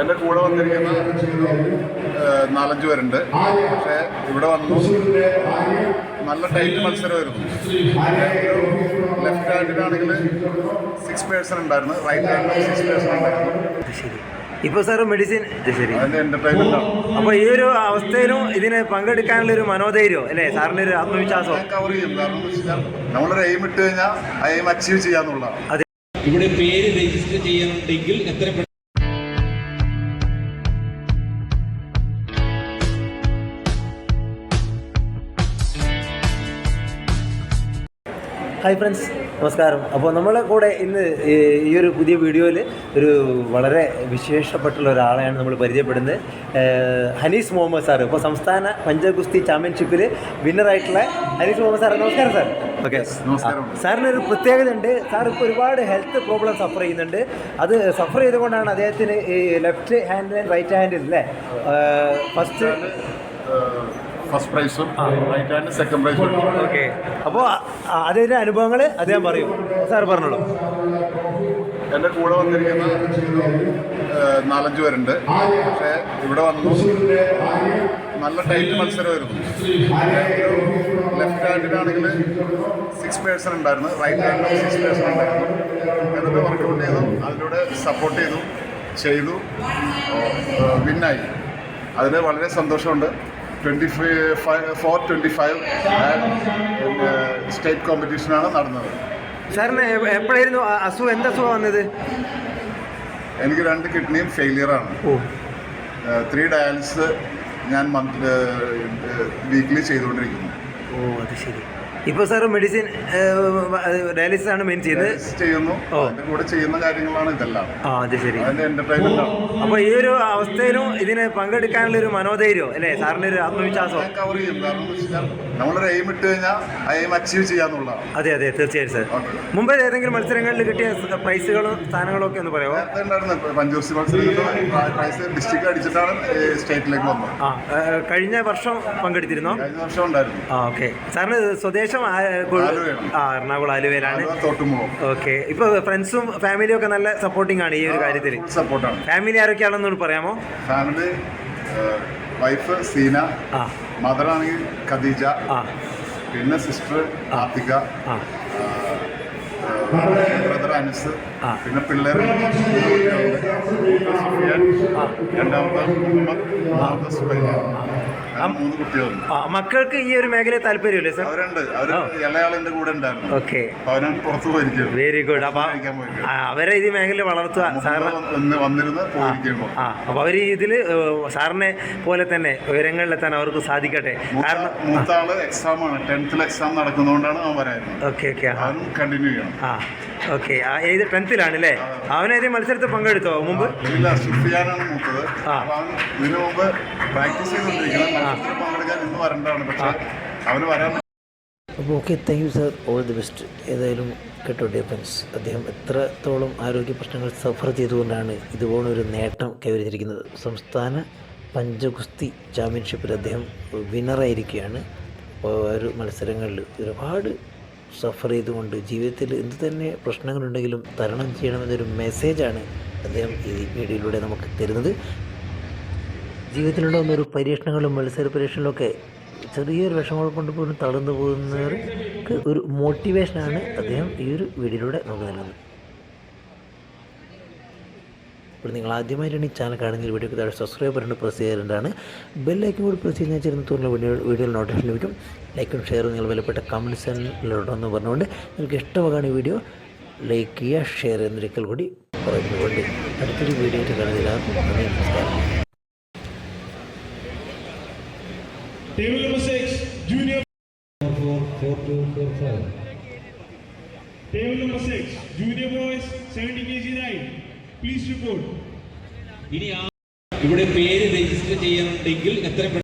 എന്റെ കൂടെ വന്നിരിക്കുന്ന നാലഞ്ച് പേരുണ്ട്. പക്ഷെ ഇവിടെ വന്നു. നല്ല ടൈറ്റ് മത്സരമായിരുന്നു. ലെഫ്റ്റ് ഹാൻഡിനാണെങ്കിൽ സിക്സ് പേഴ്സൺ ഉണ്ടായിരുന്നു. റൈറ്റ് ഹാൻഡിൽ സിക്സ് പേഴ്സൺ ഉണ്ടായിരുന്നു. ഇപ്പൊ ഇപ്പോൾ സാറ് മെഡിസിൻ ശരി. അപ്പോൾ ഈ ഒരു അവസ്ഥയിലും ഇതിന് പങ്കെടുക്കാനുള്ള ഒരു മനോധൈര്യം അല്ലേ? സാറിന്റെ ഒരു ആത്മവിശ്വാസം. നമ്മളൊരു എയിം ഇട്ട് കഴിഞ്ഞാൽ ആ എയിം അച്ചീവ് ചെയ്യാന്നുള്ളതാണ്. ഇവിടെ പേര് രജിസ്റ്റർ ചെയ്യാനുണ്ടെങ്കിൽ എത്ര ഹായ് ഫ്രണ്ട്സ് നമസ്കാരം. അപ്പോൾ നമ്മളെ കൂടെ ഇന്ന് ഈ ഒരു പുതിയ വീഡിയോയിൽ ഒരു വളരെ വിശേഷപ്പെട്ടുള്ള ഒരാളെയാണ് നമ്മൾ പരിചയപ്പെടുന്നത്. ഹനീസ് മുഹമ്മദ് സാർ ഇപ്പോൾ സംസ്ഥാന പഞ്ചഗുസ്തി ചാമ്പ്യൻഷിപ്പിൽ വിന്നറായിട്ടുള്ള ഹനീസ് മുഹമ്മദ് സാർ നമസ്കാരം സാർ. ഓക്കെ. നമസ്കാരം. സാറിന് ഒരു പ്രത്യേകത ഉണ്ട് സാർ ഇപ്പോൾ ഒരുപാട് ഹെൽത്ത് പ്രോബ്ലം സഫർ ചെയ്യുന്നുണ്ട്. അത് സഫർ ചെയ്തുകൊണ്ടാണ് അദ്ദേഹത്തിന് ഈ ലെഫ്റ്റ് ഹാൻഡ് റൈറ്റ് ഹാൻഡിൽ അല്ലേ ഫസ്റ്റ് ഫസ്റ്റ് പ്രൈസും റൈറ്റ് ഹാൻഡ് സെക്കൻഡ് പ്രൈസും ഓക്കെ അപ്പോൾ അതിന്റെ അനുഭവങ്ങൾ അദ്ദേഹം പറയും. സാർ പറഞ്ഞോളൂ. എന്റെ കൂടെ വന്നിരിക്കുന്ന നാലഞ്ച് പേരുണ്ട്. പക്ഷേ ഇവിടെ വന്നു. നല്ല ടൈറ്റ് മത്സരമായിരുന്നു. ലെഫ്റ്റ് ഹാൻഡിനാണെങ്കിൽ സിക്സ് പേഴ്സൺ ഉണ്ടായിരുന്നു. റൈറ്റ് ഹാൻഡിൽ സിക്സ് പേഴ്സൺ ഉണ്ടായിരുന്നു. എന്നിട്ട് വർക്കൗട്ട് ചെയ്തു. അതിലൂടെ സപ്പോർട്ട് ചെയ്തു. ചെയ്തു. വിന്നായി അതിന് വളരെ സന്തോഷമുണ്ട്. Twenty five for twenty five state കോമ്പറ്റീഷനാണ് നടന്നത്. സാറിന് എപ്പോഴായിരുന്നു അസുഖം? എന്ത് അസുഖം വന്നത്? എനിക്ക് രണ്ട് കിഡ്നിയും ഫെയിലിയറാണ് ത്രീ ഡയാലിസിസ് ഞാൻ മന്ത് വീക്കിലി ചെയ്തുകൊണ്ടിരിക്കുന്നു. ഓ അത് ശരി. ഇപ്പോൾ സാർ മെഡിസിൻ ഡയാലിസിസ് ആണ് മെയിൻ ചെയ്യുന്നത്. ചെയ്യുന്നു. ഓ. കൂടെ ചെയ്യുന്ന കാര്യങ്ങളാണ് ഇതെല്ലാം. ആ അത് ശരി. അതിന്റെ എന്റർടൈൻമെന്റ് അപ്പോൾ ഈ ഒരു അവസ്ഥയിലും ഇതിന് പങ്കെടുക്കാനുള്ള ഒരു മനോധൈര്യം അല്ലേ? സാറിന് ഒരു ആത്മവിശ്വാസം. കവർ ചെയ്യും. കാരണം നമ്മളൊരു എയിം ഇട്ട് കഴിഞ്ഞാൽ ആ എയിം അച്ചീവ് ചെയ്യാന്നുള്ളതാണ്. അതെ അതെ തീർച്ചയായും സാർ. മുമ്പേ ഏതെങ്കിലും മത്സരങ്ങളിൽ കിട്ടിയ പ്രൈസുകളും സ്ഥാനങ്ങളും ഒക്കെ ഒന്ന് പറയാമോ? പഞ്ചൂർസി മത്സരത്തിൽ ഡിസ്ട്രിക്ട് അടിച്ചിട്ടാണ് സ്റ്റേറ്റിലേക്ക് വന്നത്. ആ കഴിഞ്ഞ വർഷം പങ്കെടുത്തിരുന്നോ? കഴിഞ്ഞ വർഷം ഉണ്ടായിരുന്നു. ആ ഓക്കെ. സാറിന് സ്വദേശം ആ, ആലുവയാണ്. ആ എറണാകുളം ആലുവയിലാണ് ആലുവ ഓക്കെ. ഇപ്പൊ ഫ്രണ്ട്സും ഫാമിലിയും ഒക്കെ നല്ല സപ്പോർട്ടിംഗ് ആണ് ഈ ഒരു കാര്യത്തിൽ ഫുൾ സപ്പോർട്ടാണ് ഫാമിലി ആരൊക്കെയാണെന്നോട് പറയാമോ? ഫാമിലി വൈഫ് സീന ആ. മദറാണെങ്കിൽ ഖദീജ ആ. പിന്നെ സിസ്റ്റർ ആത്തിക ആ. ബ്രദർ അനസ് ആ. പിന്നെ പിള്ളേർ രണ്ടാമത്തെ മുഹമ്മദ് മൂന്നാമത്തെ മൂന്ന് കുട്ടികളുണ്ട്. ആ മക്കൾക്ക് ഈ ഒരു മേഖലയിൽ താല്പര്യമില്ലേ സാർ? അവരുണ്ട്. ഇളയാളിന്റെ കൂടെ ഉണ്ടായിരുന്നു. ഓക്കെ. വെരി ഗുഡ് അപ്പൊ കഴിക്കാൻ പോയിരിക്കുന്നു. ആ, അവരെ ഈ മേഖലയിൽ വളർത്തുക സാറിന് വന്ന് വന്നിരുന്ന് പോയിരിക്കുന്നു ആ അപ്പൊ അവർ ഇതിൽ സാറിനെ പോലെ തന്നെ ഉയരങ്ങളിലെത്താൻ അവർക്ക് സാധിക്കട്ടെ? കാരണം മൂത്ത ആൾ എക്സാം ആണ്. ടെൻത്തിൽ എക്സാം നടക്കുന്നതുകൊണ്ടാണ് അവൻ വരായിരുന്നത് ഓക്കെ ഓക്കെ. ആ. അവനും കണ്ടിന്യൂ ചെയ്യണം. ആ. ഓക്കെ ആ ഏത് ടെൻത്തിലാണ് അല്ലേ അവനേത് മത്സരത്തിൽ പങ്കെടുത്തോ? മുമ്പ്? ഇല്ല സുഫിയാനാണ് മൂത്തത്. ആ. അവൻ ഇതിനു മുമ്പ് പ്രാക്ടീസ് ചെയ്തുകൊണ്ടിരിക്കുന്നത് മത്സരത്തിൽ പങ്കെടുക്കാൻ ഇന്ന് വരണ്ടാണ് പക്ഷെ അവന് വരാൻ അപ്പോൾ okay thank you sir all the best ഏതായാലും കേട്ടോ ഡിഫൻസ് അദ്ദേഹം എത്രത്തോളം ആരോഗ്യ പ്രശ്നങ്ങൾ സഫർ ചെയ്തുകൊണ്ടാണ് ഇതുപോലൊരു നേട്ടം കൈവരിച്ചിരിക്കുന്നത്. സംസ്ഥാന പഞ്ചഗുസ്തി ചാമ്പ്യൻഷിപ്പിൽ അദ്ദേഹം വിന്നറായിരിക്കുകയാണ് ഓരോ ഒരു മത്സരങ്ങളിൽ ഒരുപാട് സഫർ ചെയ്തുകൊണ്ട് ജീവിതത്തിൽ എന്ത് തന്നെ പ്രശ്നങ്ങളുണ്ടെങ്കിലും തരണം ചെയ്യണമെന്നൊരു മെസ്സേജാണ് അദ്ദേഹം ഈ വീഡിയോയിലൂടെ നമുക്ക് തരുന്നത്. ജീവിതത്തിലുണ്ടാകുന്ന ഒരു പരീക്ഷണങ്ങളും മത്സര പരീക്ഷണങ്ങളൊക്കെ ചെറിയൊരു വിഷമങ്ങൾ കൊണ്ട് പോലും തളർന്നു പോകുന്നവർക്ക് ഒരു മോട്ടിവേഷനാണ് അദ്ദേഹം ഈ ഒരു വീഡിയോയിലൂടെ നമുക്ക് നൽകുന്നത്. ഇപ്പോൾ നിങ്ങൾ ആദ്യമായിട്ടാണ് ഈ ചാനൽ കാണുന്ന വീഡിയോ താഴെ സബ്സ്ക്രൈബ് ബട്ടൺ പ്രസ് ചെയ്യാറുണ്ടാണ്. ബെല്ലൈക്കൻ കൂടി പ്രസ് ചെയ്യുന്ന ചേർന്ന് തോന്നുന്ന വീഡിയോ വീഡിയോയിൽ നോട്ടിഫിക്കേഷൻ ലഭിക്കും. ലൈക്കും ഷെയറും നിങ്ങൾ വിലപ്പെട്ട കമന്റ്സ് എന്ന് പറഞ്ഞുകൊണ്ട് നിങ്ങൾക്ക് ഇഷ്ടമാകാണ് ഈ വീഡിയോ ലൈക്ക് ചെയ്യുക ഷെയർ എന്നൊരിക്കൽ കൂടി പറയുന്നുകൊണ്ട് അടുത്തൊരു വീഡിയോ ആയിട്ട് കാണുന്നതിലാകും നന്ദി നമസ്കാരം. Table number 6, junior. Table number six, junior boys, 70 kg. ഇനി ഇവിടെ പേര് രജിസ്റ്റർ ചെയ്യാനുണ്ടെങ്കിൽ എത്ര